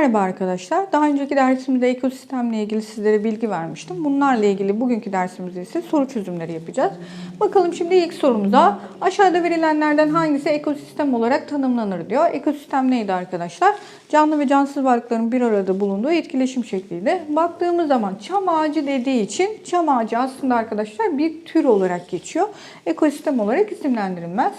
Merhaba arkadaşlar. Daha önceki dersimizde ekosistemle ilgili sizlere bilgi vermiştim. Bunlarla ilgili bugünkü dersimizde ise soru çözümleri yapacağız. Bakalım şimdi ilk sorumuza. Aşağıda verilenlerden hangisi ekosistem olarak tanımlanır diyor. Ekosistem neydi arkadaşlar? Canlı ve cansız varlıkların bir arada bulunduğu etkileşim şekliydi. Baktığımız zaman çam ağacı dediği için çam ağacı aslında arkadaşlar bir tür olarak geçiyor. Ekosistem olarak isimlendirilmez.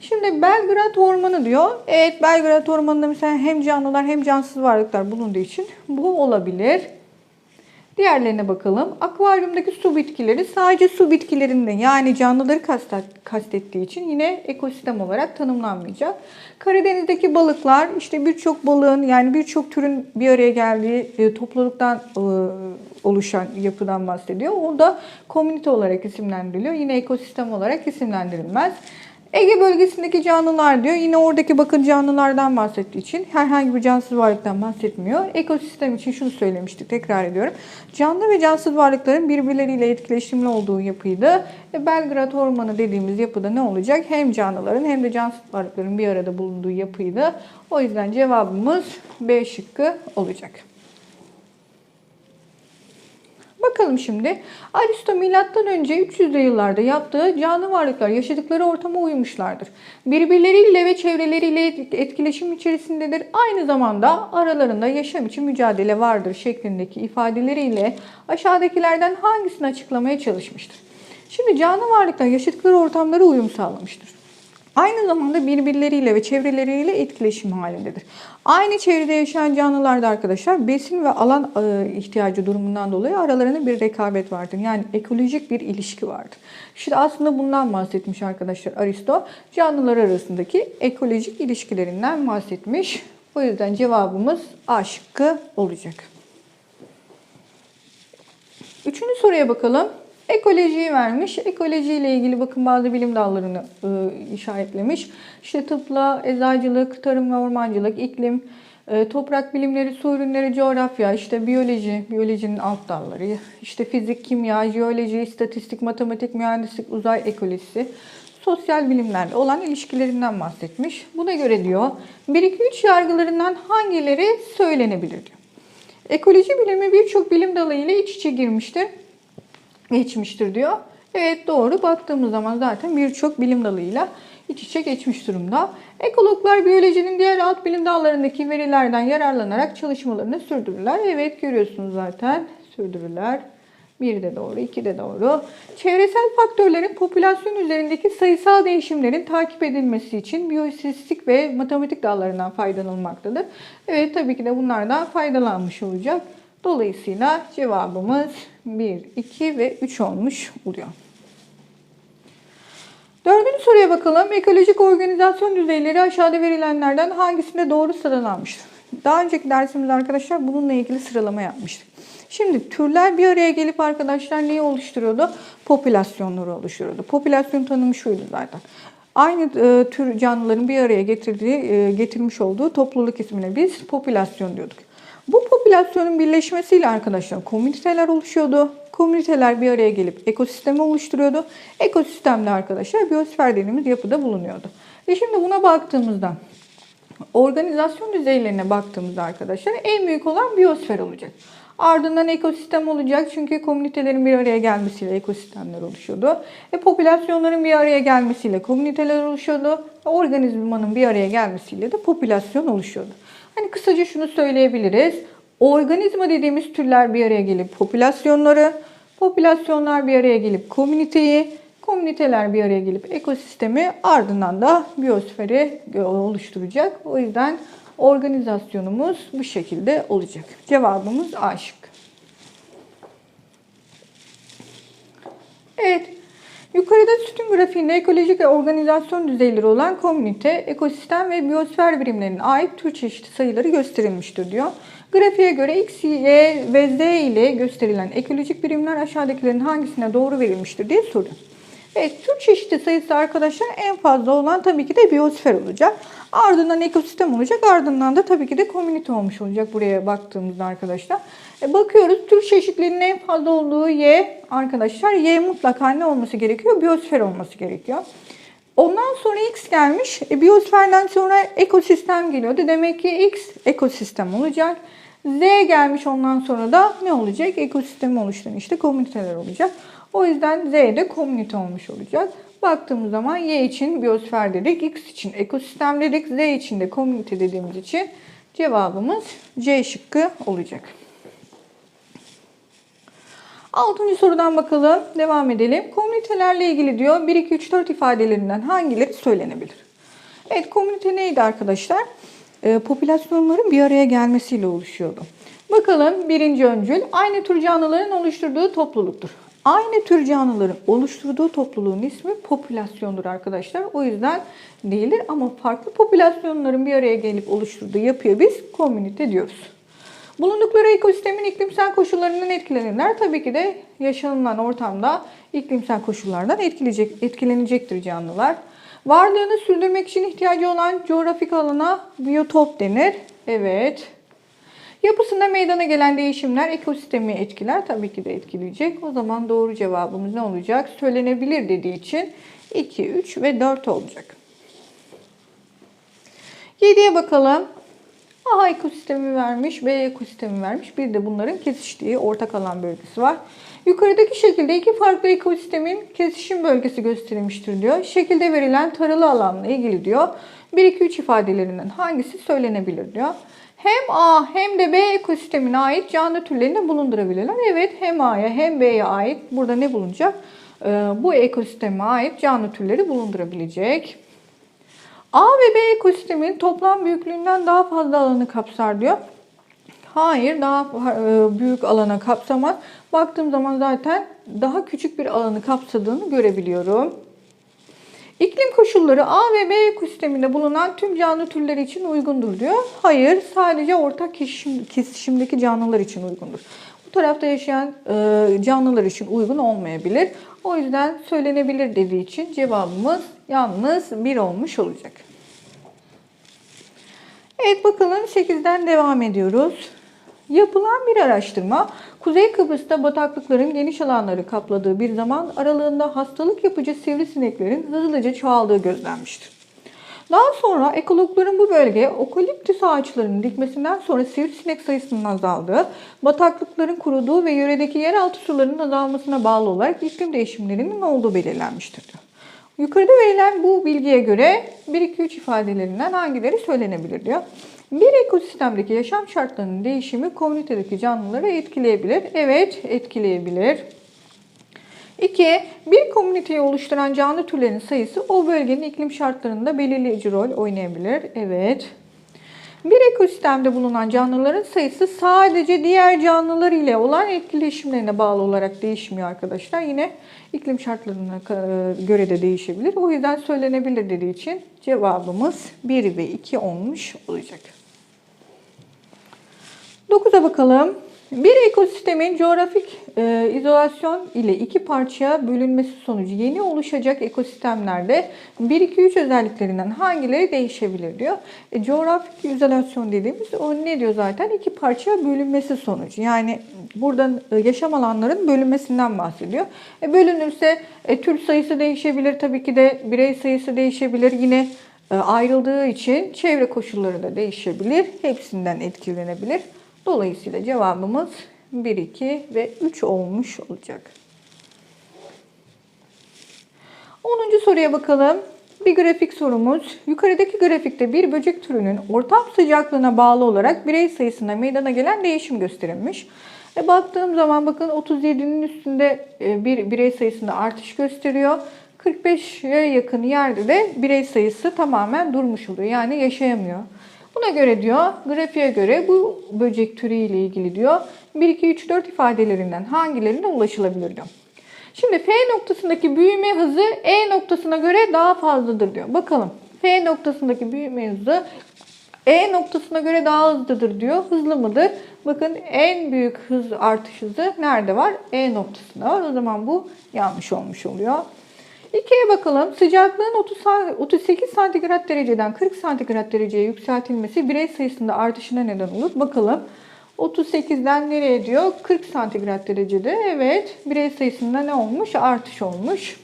Şimdi Belgrad Ormanı diyor. Evet Belgrad Ormanı'nda mesela hem canlılar hem cansız varlıklar bulunduğu için bu olabilir. Diğerlerine bakalım. Akvaryumdaki su bitkileri sadece su bitkilerinde yani canlıları kastet, kastettiği için yine ekosistem olarak tanımlanmayacak. Karadeniz'deki balıklar işte birçok balığın yani birçok türün bir araya geldiği e, topluluktan e, oluşan yapıdan bahsediyor. O da komünite olarak isimlendiriliyor. Yine ekosistem olarak isimlendirilmez. Ege bölgesindeki canlılar diyor. Yine oradaki bakın canlılardan bahsettiği için herhangi bir cansız varlıktan bahsetmiyor. Ekosistem için şunu söylemiştik. Tekrar ediyorum. Canlı ve cansız varlıkların birbirleriyle etkileşimli olduğu yapıydı. E, Belgrad Ormanı dediğimiz yapıda ne olacak? Hem canlıların hem de cansız varlıkların bir arada bulunduğu yapıydı. O yüzden cevabımız B şıkkı olacak. Bakalım şimdi. Aristo milattan önce 300'lü yıllarda yaptığı canlı varlıklar yaşadıkları ortama uymuşlardır. Birbirleriyle ve çevreleriyle etkileşim içerisindedir. Aynı zamanda aralarında yaşam için mücadele vardır şeklindeki ifadeleriyle aşağıdakilerden hangisini açıklamaya çalışmıştır? Şimdi canlı varlıklar yaşadıkları ortamlara uyum sağlamıştır. Aynı zamanda birbirleriyle ve çevreleriyle etkileşim halindedir. Aynı çevrede yaşayan canlılarda arkadaşlar besin ve alan e, ihtiyacı durumundan dolayı aralarında bir rekabet vardır. Yani ekolojik bir ilişki vardır. İşte aslında bundan bahsetmiş arkadaşlar Aristo. Canlılar arasındaki ekolojik ilişkilerinden bahsetmiş. O yüzden cevabımız A şıkkı olacak. Üçüncü soruya bakalım. Ekolojiyi vermiş. Ekoloji ile ilgili bakın bazı bilim dallarını e, işaretlemiş. İşte tıpla, eczacılık, tarım ve ormancılık, iklim, e, toprak bilimleri, su ürünleri, coğrafya, işte biyoloji, biyolojinin alt dalları, işte fizik, kimya, jeoloji, istatistik, matematik, mühendislik, uzay ekolojisi, sosyal bilimlerle olan ilişkilerinden bahsetmiş. Buna göre diyor 1-2-3 yargılarından hangileri söylenebilir. Ekoloji bilimi birçok bilim dalı ile iç içe girmiştir geçmiştir diyor. Evet doğru. Baktığımız zaman zaten birçok bilim dalıyla iç içe geçmiş durumda. Ekologlar biyolojinin diğer alt bilim dallarındaki verilerden yararlanarak çalışmalarını sürdürürler. Evet görüyorsunuz zaten sürdürürler. Bir de doğru, iki de doğru. Çevresel faktörlerin popülasyon üzerindeki sayısal değişimlerin takip edilmesi için biyoistatistik ve matematik dallarından faydalanılmaktadır. Evet tabii ki de bunlardan faydalanmış olacak. Dolayısıyla cevabımız 1, 2 ve 3 olmuş oluyor. Dördüncü soruya bakalım. Ekolojik organizasyon düzeyleri aşağıda verilenlerden hangisinde doğru sıralanmıştır? Daha önceki dersimizde arkadaşlar bununla ilgili sıralama yapmıştık. Şimdi türler bir araya gelip arkadaşlar neyi oluşturuyordu? Popülasyonları oluşturuyordu. Popülasyon tanımı şuydu zaten. Aynı e, tür canlıların bir araya getirdiği, e, getirmiş olduğu topluluk ismine biz popülasyon diyorduk. Bu popülasyonun birleşmesiyle arkadaşlar komüniteler oluşuyordu. Komüniteler bir araya gelip ekosistemi oluşturuyordu. Ekosistemde arkadaşlar biyosfer dediğimiz yapıda bulunuyordu. Ve şimdi buna baktığımızda organizasyon düzeylerine baktığımızda arkadaşlar en büyük olan biyosfer olacak. Ardından ekosistem olacak çünkü komünitelerin bir araya gelmesiyle ekosistemler oluşuyordu. E, popülasyonların bir araya gelmesiyle komüniteler oluşuyordu. Organizmanın bir araya gelmesiyle de popülasyon oluşuyordu. Hani kısaca şunu söyleyebiliriz. Organizma dediğimiz türler bir araya gelip popülasyonları, popülasyonlar bir araya gelip komüniteyi, komüniteler bir araya gelip ekosistemi ardından da biyosferi oluşturacak. O yüzden organizasyonumuz bu şekilde olacak. Cevabımız A. Evet. Yukarıda sütun grafiğinde ekolojik ve organizasyon düzeyleri olan komünite, ekosistem ve biyosfer birimlerine ait tür çeşitli sayıları gösterilmiştir diyor. Grafiğe göre X, Y ve Z ile gösterilen ekolojik birimler aşağıdakilerin hangisine doğru verilmiştir diye soruyor. Evet, tür çeşitli sayısı arkadaşlar en fazla olan tabii ki de biyosfer olacak. Ardından ekosistem olacak. Ardından da tabii ki de komünite olmuş olacak buraya baktığımızda arkadaşlar. E bakıyoruz tür çeşitlerinin en fazla olduğu Y arkadaşlar. Y mutlaka ne olması gerekiyor? Biyosfer olması gerekiyor. Ondan sonra X gelmiş. E, biyosferden sonra ekosistem geliyordu. Demek ki X ekosistem olacak. Z gelmiş ondan sonra da ne olacak? Ekosistemi oluşturan işte komüniteler olacak. O yüzden Z de komünite olmuş olacak. Baktığımız zaman Y için biyosfer dedik, X için ekosistem dedik, Z için de komünite dediğimiz için cevabımız C şıkkı olacak. Altıncı sorudan bakalım. Devam edelim. Komünitelerle ilgili diyor 1, 2, 3, 4 ifadelerinden hangileri söylenebilir? Evet komünite neydi arkadaşlar? Ee, popülasyonların bir araya gelmesiyle oluşuyordu. Bakalım birinci öncül aynı tür canlıların oluşturduğu topluluktur. Aynı tür canlıların oluşturduğu topluluğun ismi popülasyondur arkadaşlar. O yüzden değildir ama farklı popülasyonların bir araya gelip oluşturduğu yapıya biz komünite diyoruz. Bulundukları ekosistemin iklimsel koşullarından etkilenirler. Tabii ki de yaşanılan ortamda iklimsel koşullardan etkileyecek, etkilenecektir canlılar. Varlığını sürdürmek için ihtiyacı olan coğrafik alana biyotop denir. Evet. Yapısında meydana gelen değişimler ekosistemi etkiler. Tabii ki de etkileyecek. O zaman doğru cevabımız ne olacak? Söylenebilir dediği için 2, 3 ve 4 olacak. 7'ye bakalım. A ekosistemi vermiş, B ekosistemi vermiş. Bir de bunların kesiştiği ortak alan bölgesi var. Yukarıdaki şekilde iki farklı ekosistemin kesişim bölgesi gösterilmiştir diyor. Şekilde verilen taralı alanla ilgili diyor. 1, 2, 3 ifadelerinden hangisi söylenebilir diyor. Hem A hem de B ekosistemine ait canlı türlerini bulundurabilirler. Evet hem A'ya hem B'ye ait burada ne bulunacak? Ee, bu ekosisteme ait canlı türleri bulundurabilecek. A ve B ekosistemin toplam büyüklüğünden daha fazla alanı kapsar diyor. Hayır, daha e, büyük alana kapsamaz. Baktığım zaman zaten daha küçük bir alanı kapsadığını görebiliyorum. İklim koşulları A ve B ekosisteminde bulunan tüm canlı türleri için uygundur diyor. Hayır, sadece ortak kesişim, kesişimdeki canlılar için uygundur. Bu tarafta yaşayan e, canlılar için uygun olmayabilir. O yüzden söylenebilir dediği için cevabımız yalnız 1 olmuş olacak. Evet bakalım 8'den devam ediyoruz. Yapılan bir araştırma Kuzey Kıbrıs'ta bataklıkların geniş alanları kapladığı bir zaman aralığında hastalık yapıcı sivrisineklerin hızlıca çoğaldığı gözlenmiştir. Daha sonra ekologların bu bölgeye okaliptüs ağaçlarının dikmesinden sonra sivrisinek sayısının azaldığı, bataklıkların kuruduğu ve yöredeki yeraltı sularının azalmasına bağlı olarak iklim değişimlerinin olduğu belirlenmiştir. Yukarıda verilen bu bilgiye göre 1-2-3 ifadelerinden hangileri söylenebilir diyor. Bir ekosistemdeki yaşam şartlarının değişimi komünitedeki canlıları etkileyebilir. Evet, etkileyebilir. 2. Bir komüniteyi oluşturan canlı türlerin sayısı o bölgenin iklim şartlarında belirleyici rol oynayabilir. Evet. Bir ekosistemde bulunan canlıların sayısı sadece diğer canlılar ile olan etkileşimlerine bağlı olarak değişmiyor arkadaşlar. Yine iklim şartlarına e, göre de değişebilir. O yüzden söylenebilir dediği için cevabımız 1 ve 2 olmuş olacak. 9'a bakalım. Bir ekosistemin coğrafik e, izolasyon ile iki parçaya bölünmesi sonucu yeni oluşacak ekosistemlerde 1-2-3 özelliklerinden hangileri değişebilir diyor. E, coğrafik izolasyon dediğimiz o ne diyor zaten? İki parçaya bölünmesi sonucu. Yani buradan e, yaşam alanların bölünmesinden bahsediyor. E, bölünürse e, tür sayısı değişebilir. Tabii ki de birey sayısı değişebilir. Yine e, ayrıldığı için çevre koşulları da değişebilir. Hepsinden etkilenebilir. Dolayısıyla cevabımız 1, 2 ve 3 olmuş olacak. 10. soruya bakalım. Bir grafik sorumuz. Yukarıdaki grafikte bir böcek türünün ortam sıcaklığına bağlı olarak birey sayısında meydana gelen değişim gösterilmiş. E baktığım zaman bakın 37'nin üstünde e, bir birey sayısında artış gösteriyor. 45'e yakın yerde de birey sayısı tamamen durmuş oluyor. Yani yaşayamıyor. Buna göre diyor, grafiğe göre bu böcek türü ile ilgili diyor 1, 2, 3, 4 ifadelerinden hangilerine ulaşılabilir diyor. Şimdi F noktasındaki büyüme hızı E noktasına göre daha fazladır diyor. Bakalım F noktasındaki büyüme hızı E noktasına göre daha hızlıdır diyor. Hızlı mıdır? Bakın en büyük hız artış hızı nerede var? E noktasında var. O zaman bu yanlış olmuş oluyor. İkiye bakalım. Sıcaklığın 30, 38 santigrat dereceden 40 santigrat dereceye yükseltilmesi birey sayısında artışına neden olur. Bakalım. 38'den nereye diyor? 40 santigrat derecede. Evet. Birey sayısında ne olmuş? Artış olmuş.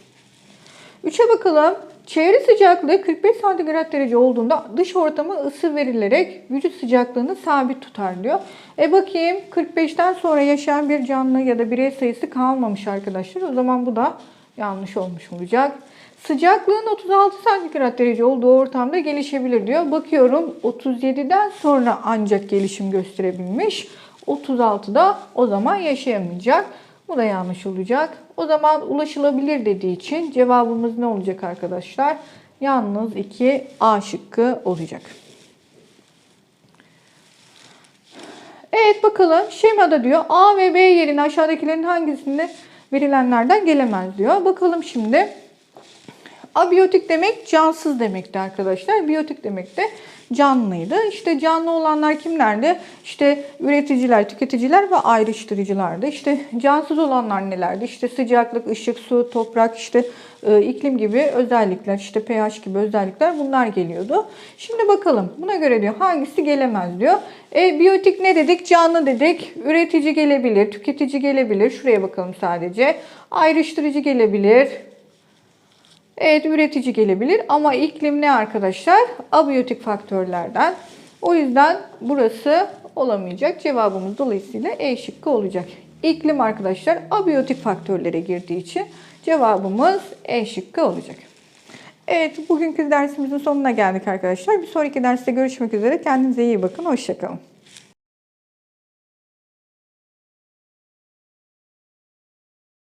3'e bakalım. Çevre sıcaklığı 45 santigrat derece olduğunda dış ortama ısı verilerek vücut sıcaklığını sabit tutar diyor. E bakayım 45'ten sonra yaşayan bir canlı ya da birey sayısı kalmamış arkadaşlar. O zaman bu da yanlış olmuş olacak. Sıcaklığın 36 santigrat derece olduğu ortamda gelişebilir diyor. Bakıyorum 37'den sonra ancak gelişim gösterebilmiş. 36'da o zaman yaşayamayacak. Bu da yanlış olacak. O zaman ulaşılabilir dediği için cevabımız ne olacak arkadaşlar? Yalnız 2 A şıkkı olacak. Evet bakalım şemada diyor A ve B yerine aşağıdakilerin hangisinde verilenlerden gelemez diyor. Bakalım şimdi. Abiyotik demek cansız demekti arkadaşlar. Biyotik demek de canlıydı. İşte canlı olanlar kimlerdi? İşte üreticiler, tüketiciler ve ayrıştırıcılardı. İşte cansız olanlar nelerdi? İşte sıcaklık, ışık, su, toprak, işte e, iklim gibi özellikler, işte pH gibi özellikler bunlar geliyordu. Şimdi bakalım buna göre diyor hangisi gelemez diyor. E, biyotik ne dedik? Canlı dedik. Üretici gelebilir, tüketici gelebilir. Şuraya bakalım sadece. Ayrıştırıcı gelebilir. Evet üretici gelebilir ama iklim ne arkadaşlar? Abiyotik faktörlerden. O yüzden burası olamayacak. Cevabımız dolayısıyla E şıkkı olacak. İklim arkadaşlar abiyotik faktörlere girdiği için cevabımız E şıkkı olacak. Evet bugünkü dersimizin sonuna geldik arkadaşlar. Bir sonraki derste görüşmek üzere. Kendinize iyi bakın. Hoşçakalın.